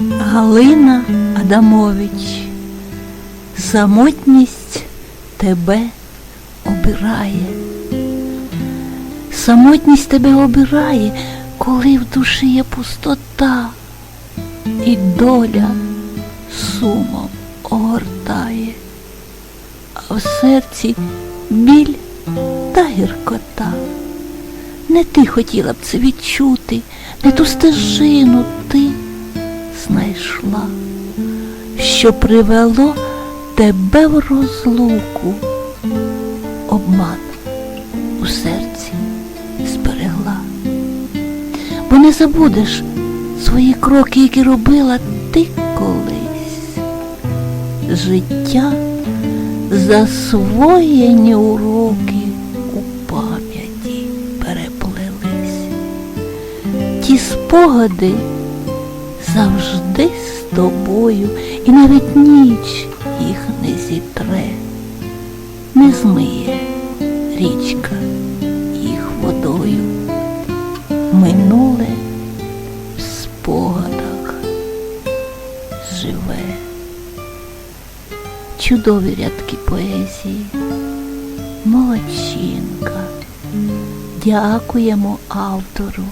Галина Адамович, самотність тебе обирає. Самотність тебе обирає, коли в душі є пустота, і доля сумом огортає, а в серці біль та гіркота. Не ти хотіла б це відчути, не ту стежину ти що привело тебе в розлуку, обман у серці зберегла. Бо не забудеш свої кроки, які робила ти колись. Життя засвоєні уроки у пам'яті переплелись. Ті спогади завжди з тобою, і навіть ніч їх не зітре, не змиє річка їх водою. Минуле в спогадах живе. Чудові рядки поезії, молодчинка. Дякуємо автору.